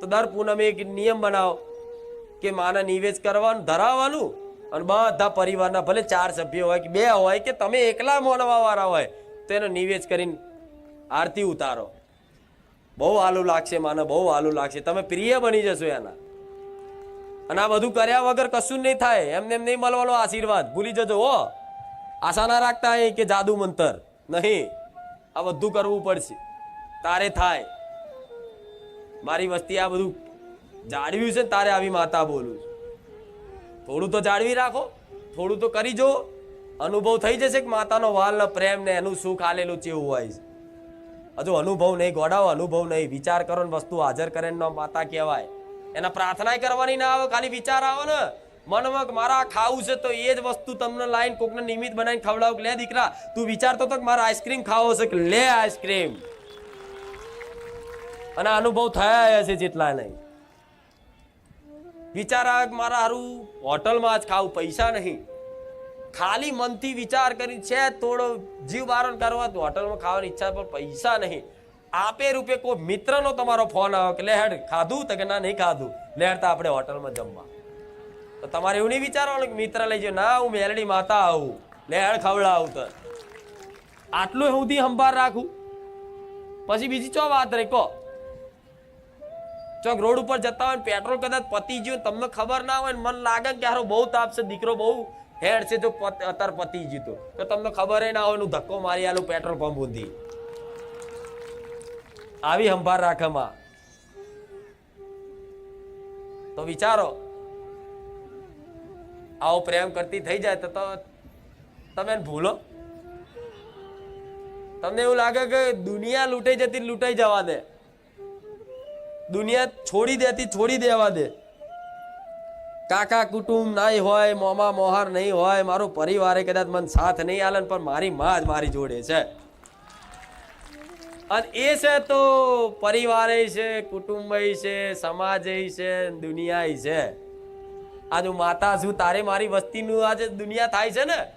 તો દર પૂનમે એક નિયમ બનાવો કે માને નિવેદ કરવાનું, ધરાવવાનું અને બધા પરિવારના ભલે ચાર સભ્યો હોય કે બે હોય કે તમે એકલા મોનવા વાળા હોય, તો એનો નિવેદ કરીને આરતી ઉતારો. બહુ આલું લાગશે માને, બહુ આલું લાગશે. તમે પ્રિય બની જશો એના. અને આ બધું કર્યા વગર કશું નહીં થાય. એમને એમ નહીં મળવાનો આશીર્વાદ. ભૂલી જજો હો. આશા ના રાખતા કે જાદુ મંતર. નહીં. આ બધું કરવું પડશે. તારે થાય. મારી વસ્તી આ બધું જાળવ્યું છે ને, તારે આવી માતા બોલું થોડું તો જાળવી રાખો, થોડું તો કરી જો અનુભવ થઈ જશે કે માતાનો વાલ પ્રેમ ને એનું સુખ આલેલું ચેવું હોય છે. હજુ અનુભવ નહીં ગોડાવો અનુભવ નહીં. વિચાર કરો ને વસ્તુ હાજર કરે ને માતા કહેવાય. એના પ્રાર્થના કરવાની ના આવે, ખાલી વિચાર આવે ને. મનમાં મારા ખાવું છે તો એ જ વસ્તુ તમને લાઈન કોકને નિમિત્ત બનાવીને ખવડાવું લે દીકરા, તું વિચારતો તો કે મારા આઈસ્ક્રીમ ખાવો છે કે લે આઈસ્ક્રીમ અને અનુભવ થયા હશે જેટલા નહીં. વિચારા મારા હારું હોટલમાં જ ખાવું પૈસા નહીં. ખાલી મનથી વિચાર કરી છે થોડો જીવ બારણ કરવા હોટલમાં ખાવાની ઈચ્છા પણ પૈસા નહીં. આપે રૂપે કોઈ મિત્રનો તમારો ફોન આવ્યો કે લેહડ ખાધું? તો કે, ના, નહીં ખાધું. લેહડ તો આપણે હોટલમાં જમવા. તો તમારે એવું નહીં વિચારવાનું કે મિત્ર લઈ જાઓ. ના, હું મેલડી માતા આવું. લેહડ ખવડાવું તો આટલું સુધી સંભાળ રાખું. પછી બીજી ચો વાત રહી? કહો. ચોક રોડ ઉપર જતા હોય પેટ્રોલ કદાચ પતી ગયું તમને ખબર ના હોય મને લાગે કે હારો બહુ તાપ છે, દીકરો બહુ હેડ છે જો અત્યારે પતી ગયું તો તો તમને ખબર ના હોય હું ધક્કો મારી આલું પેટ્રોલ પંપ ઊંધી આવી સંભાળ રાખે માં તો વિચારો, આવો પ્રેમ કરતી થઈ જાય તો તમે ભૂલો. તમને એવું લાગે કે દુનિયા લૂંટાઈ જતી લૂંટાઈ જવા દે. દુનિયા છોડી દેતી છોડી દેવા દે. કાકા કુટુંબ નહીં હોય, મોમા મોહાર નહીં હોય, મારો પરિવારે કદાચ મને સાથ નહીં આલે પણ મારી માં જ મારી જોડે છે. અને એ છે તો પરિવારે છે, કુટુંબ છે, સમાજ છે દુનિયા છે. આ જો માતા છું, તારે મારી વસ્તીનું આજે દુનિયા થાય છે ને?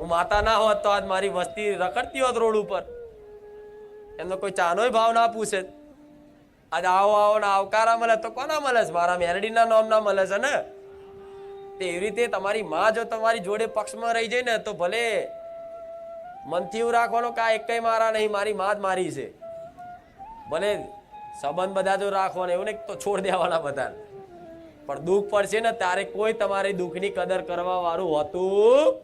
હું માતા ના હોત તો આજ મારી વસ્તી રખડતી હોત રોડ ઉપર. એમનો કોઈ ચાનોય ભાવ ના પૂછે. આજ આવો આવો ને આવકારા મળે તો કોના મળે છે? મારા મેલડીના નામના મળે છે ને? તે એવી રીતે તમારી માં જો તમારી જોડે પક્ષમાં રહી જાય ને, તો ભલે મનથી એવું રાખવાનો કે આ એકય મારા નહીં, મારી માં જ મારી છે. ભલે સંબંધ બધા જો રાખવાના, એવું ને તો છોડ દેવાના બધા પણ દુઃખ પડશે ને, ત્યારે કોઈ તમારી દુઃખની કદર કરવા વાળું હોતું.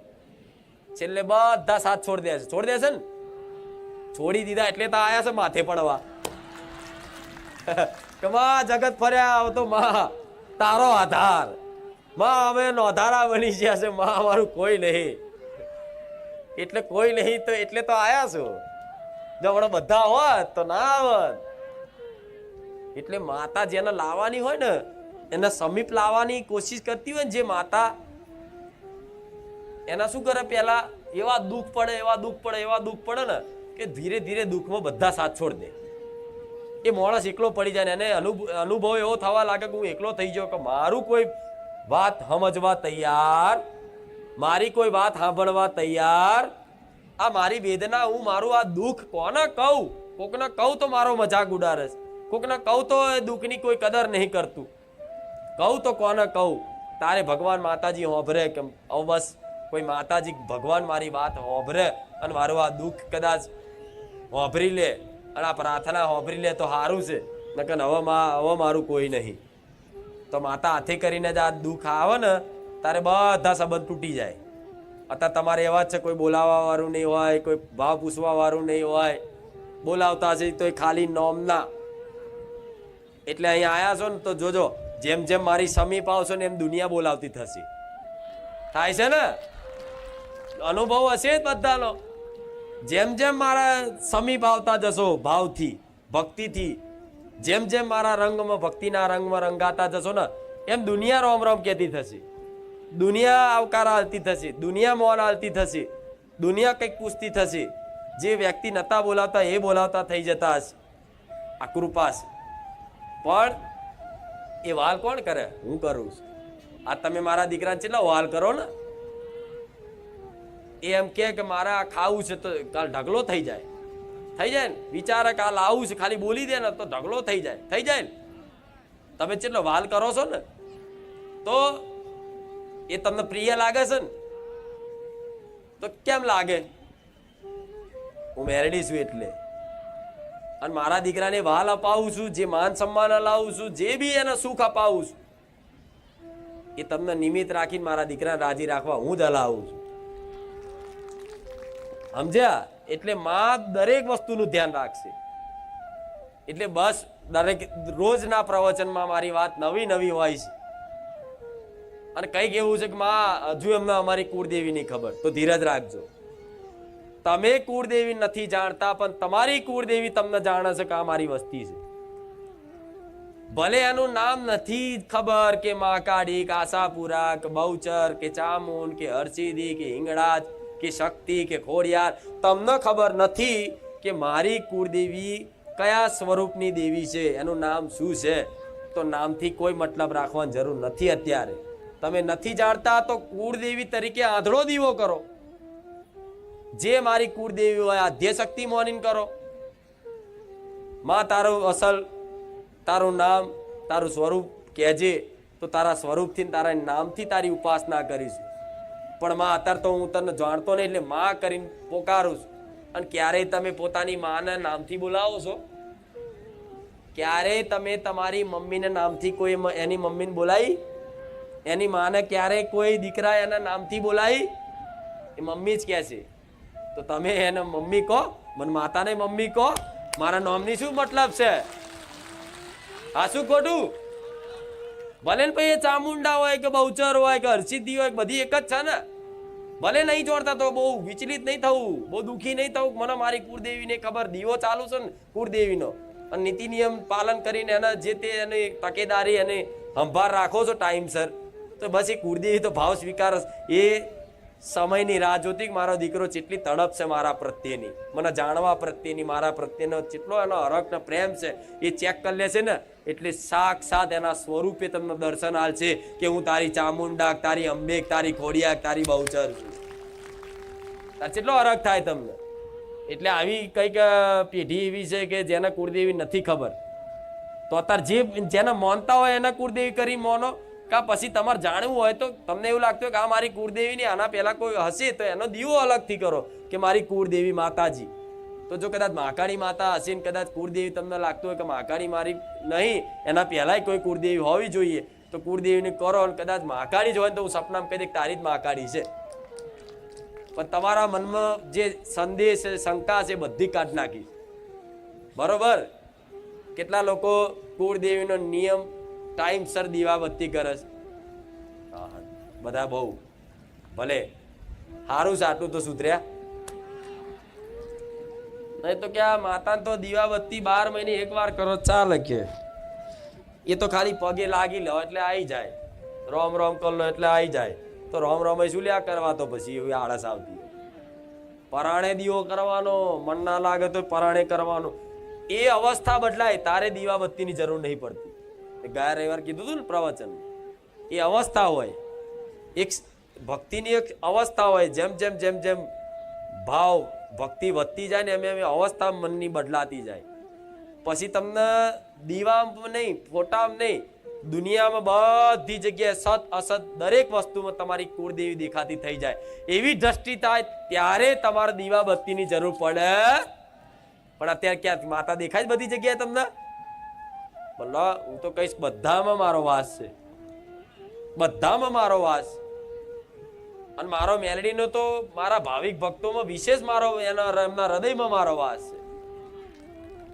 છેલ્લે બધા સાથ છોડ દે છે. છોડ દેશે ને? છોડી દીધા એટલે તો આયા છે માથે પડવા. માં, જગત ફર્યા આવતો માં, તારો આધાર. માં, અમે નોધારા બની ગયા છે, માં, અમારું કોઈ નહીં. એટલે કોઈ નહીં તો એટલે તો આયા છો. જો હમણાં બધા હોત તો ના આવત એટલે માતા જેને લાવવાની હોય ને, એના સમીપ લાવવાની કોશિશ કરતી હોય ને જે માતા, એના શું કરે પેલા એવા દુઃખ પડે, એવા દુઃખ પડે, એવા દુઃખ પડે ને, કે ધીરે ધીરે દુઃખમાં બધા સાથ છોડ દે. એ માણસ એકલો પડી જાય ને એને અનુભવ એવો થવા લાગે કે હું એકલો થઈ ગયો કે મારું કોઈ વાત સમજવા તૈયાર, મારી કોઈ વાત સાંભળવા તૈયાર, આ મારી વેદના, હું મારું આ દુઃખ કોને કહું? કોકને કહું તો મારો મજાક ઉડાડે છે. કોકને કહું તો એ દુઃખની કોઈ કદર નહીં કરતું. કહું તો કોને કહું? તારે ભગવાન માતાજી હોભરે કે હવે બસ, કોઈ માતાજી ભગવાન મારી વાત હોભરે અને મારું આ દુઃખ કદાચ હોભરી લે. અને પ્રાર્થના હોભરી લે તો સારું છે. નકર હવે મા હવે મારું કોઈ નહીં. તો માતા હાથે કરીને જ આ દુઃખ આવે ને, તારે બધા સંબંધ તૂટી જાય. અત્યારે તમારે એવા જ છે, કોઈ બોલાવવા વાળું નહીં હોય, કોઈ ભાવ પૂછવાવાળું નહીં હોય. બોલાવતા છે તો ખાલી નોમના. એટલે અહીંયા આવ્યા છો ને તો જોજો, જેમ જેમ મારી સમીપ આવશો ને એમ દુનિયા બોલાવતી થશે. થાય છે ને? અનુભવ હશે જ બધાનો. જેમ જેમ મારા સમીપ આવતા જશો ભાવથી, ભક્તિથી, જેમ જેમ મારા રંગમાં ભક્તિના રંગમાં રંગાતા જશો ને, એમ દુનિયા રોમ રોમ કહેતી થશે. દુનિયા આવકાર હાલતી થશે, દુનિયા મોન હાલતી થશે, દુનિયા કંઈક પૂછતી થશે. જે વ્યક્તિ નતા બોલાવતા, એ બોલાવતા થઈ જતા હશે. આ કૃપા છે. પણ એ વાલ કોણ કરે? હું કરું છું. આ તમે મારા દીકરાને કેટલા વાલ કરો ને? એ એમ કે કે મારે આ ખાવું છે તો કાલ ઢગલો થઈ જાય. થઈ જાય ને? વિચારે કાલ આવું છે, ખાલી બોલી દે ને તો ઢગલો થઈ જાય. થઈ જાય ને? તમે જેટલો વાલ કરો છો ને? તો એ તમને પ્રિય લાગે છે ને? તો કેમ લાગે? હું મેરડી છું એટલે. અને મારા દીકરાને વાલ અપાવું છું, જે માન સન્માન અલાવું છું, જે બી એને સુખ અપાવું છું, એ તમને નિમિત્ત રાખીને મારા દીકરાને રાજી રાખવા હું જ હલાવું છું. સમજ્યા? એટલે માં દરેક વસ્તુનું ધ્યાન રાખશે. એટલે બસ દરેક રોજના પ્રવચનમાં મારી વાત નવી નવી હોય છે. અને કંઈક એવું છે કે માં, હજુ એમને અમારી કુળદેવીની ખબર. તો ધીરજ રાખજો. તમે કુળદેવી નથી જાણતા, પણ તમારી કુળદેવી તમને જાણે છે કે આ મારી વસ્તી છે. ભલે એનું નામ નથી ખબર કે મહાકાળી કે આશાપુરા, કે બહુચર, કે ચામુંડ, કે હરસિદી કે હિંગળાજ. કે શક્તિ કે ખોડિયાર, તમને ખબર નથી કે મારી કુળદેવી કયા સ્વરૂપની દેવી છે? એનું નામ શું છે? તો નામથી કોઈ મતલબ રાખવાની જરૂર નથી અત્યારે. તમે નથી જાણતા તો કુળદેવી તરીકે આંધળો દીવો કરો. જે મારી કુળદેવી હોય આધ્યશક્તિ મોનિન કરો. માં, તારું અસલ, તારું નામ, તારું સ્વરૂપ કહેજે, તો તારા સ્વરૂપથી તારા નામથી તારી ઉપાસના કરીશ. પણ માં, અત્યારે તો હું તને જાણતો નહીં એટલે માં કરીને પોકારું છું. અને ક્યારેય તમે પોતાની માને નામથી બોલાવો છો? ક્યારેય તમે તમારી મમ્મીને નામથી કોઈ એની મમ્મીને બોલાવી? એની માને ક્યારેય કોઈ દીકરા એના નામથી બોલાવી? એ મમ્મી જ કહે છે. તો તમે એને મમ્મી કહો, મને માતાને મમ્મી કહો. મારા નામની શું મતલબ છે? આ શું ખોટું? ભલે ને એ ચામુંડા હોય કે બહુચર હોય કે હર્ષિદ્ધિ હોય બધી એક જ છે ને. ભલે નહીં જોડતા તો બહુ વિચલિત નહીં થવું, બહુ દુઃખી નહીં થવું. મને મારી કુળદેવીને ખબર, દીવો ચાલુ છે ને કુળદેવીનો. અને નીતિ નિયમ પાલન કરીને એના જે તે એને તકેદારી અને સંભાળ રાખો છો ટાઈમસર તો બસ એ કુળદેવી તો ભાવ સ્વીકાર એ સમયની રાહ જોતી મારો દીકરો જેટલી તડપ છે મારા પ્રત્યેની. મને જાણવા પ્રત્યેની, મારા પ્રત્યેનો જેટલો એનો હરખ પ્રેમ છે, એ ચેક કરી લે છે ને, એટલે સાક્ષાત એના સ્વરૂપે તમને દર્શન આલ છે કે હું તારી ચામુંડા તારી અંબેક, તારી ખોડિયાક, તારી બહુચર છું. કેટલો હરખ થાય તમને. એટલે આવી કંઈક પેઢી એવી છે કે જેને કુળદેવી નથી ખબર. તો અત્યારે જે, જેને માનતા હોય એને કુળદેવી કરી માનો. કા પછી તમારે જાણવું હોય તો તમને એવું લાગતું હોય કે આ મારી કુળદેવીની આના પહેલાં કોઈ હશે તો એનો દીવો અલગથી કરો કે મારી કુળદેવી માતાજી. તો જો કદાચ મહાકાળી માતા હશે ને કદાચ કુળદેવી તમને લાગતું હોય કે મહાકાળી મારી નહીં, એના પહેલાંય કોઈ કુળદેવી હોવી જોઈએ. તો કુળદેવીને કરો અને કદાચ મહાકાળી જ હોય ને તો હું સપનામાં કહી દે તારી જ માકાળી છે. પણ તમારા મનમાં જે સંદેશ છે, શંકા છે બધી કાઢ નાખી. બરોબર? કેટલા લોકો કુળદેવીનો નિયમ ટાઈમસર દીવાબત્તી કરસ બધા બહુ. ભલે. સારું સાટું તો સુધર્યા. નહીં તો ક્યાં માતા તો દીવાબત્તી બાર મહિને એક વાર કરો ચાલે કે એ તો ખાલી પગે લાગી લો, એટલે આવી જાય. રોમ રોમ કર એટલે આવી જાય. તો રોમ રોમ શું લ્યા કરવા તો પછી એવી આળસ આવતી. પરાણે દીવો કરવાનો, મન ના લાગે તો પરાણે કરવાનો. એ અવસ્થા બદલાય, તારે દીવાબત્તીની જરૂર નહીં પડતી. ગયા રવિવાર કીધું હતું ને પ્રવચન. એ અવસ્થા હોય. એક ભક્તિની એક અવસ્થા હોય. જેમ જેમ જેમ જેમ ભાવ ભક્તિ વધતી જાય ને એમ એમ અવસ્થા મનની બદલાતી જાય. પછી તમને દીવામાં નહીં, ફોટામાં નહીં, દુનિયામાં બધી જગ્યાએ સત, અસત દરેક વસ્તુમાં તમારી કુળદેવી દેખાતી થઈ જાય. એવી દ્રષ્ટિ થાય ત્યારે તમારે દીવા બત્તીની જરૂર પડે. પણ અત્યારે ક્યાં માતા દેખાય બધી જગ્યાએ તમને? બોલો હું તો કહીશ બધામાં મારો વાસ છે. બધામાં મારો વાસ. અને મારો મેલડીનો તો મારા ભાવિક ભક્તોમાં વિશેષ મારો, એના એમના હૃદયમાં મારો વાસ છે.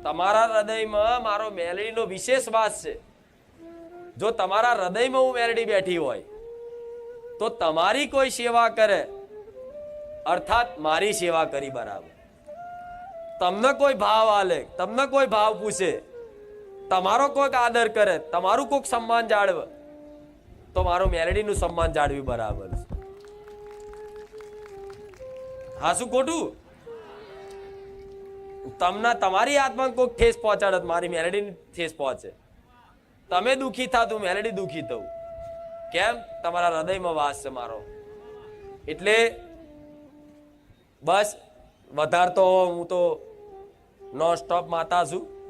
તમારા હૃદયમાં મારો મેલડીનો વિશેષ વાસ છે. જો તમારા હૃદયમાં હું મેલડી બેઠી હોય, તો તમારી કોઈ સેવા કરે. અર્થાત મારી સેવા કરી બરાબર. તમને કોઈ ભાવ આલે, તમને કોઈ ભાવ પૂછે. તમારો કોઈક આદર કરે, તમારું કોઈક સન્માન જાળવે, તો મારું મેલડીનું સન્માન જાળવી બરાબર છે. હા શું ખોટું? તમને તમારી આત્માને કોઈક ઠેસ પહોંચાડે મારી મેલેડીની ઠેસ પહોંચે. તમે દુખી થાતું મેલેડી દુખી થવું કેમ? તમારા હૃદયમાં વાસ છે મારો. એટલે બસ, વધારતો હું તો નોન સ્ટોપ માતા છું.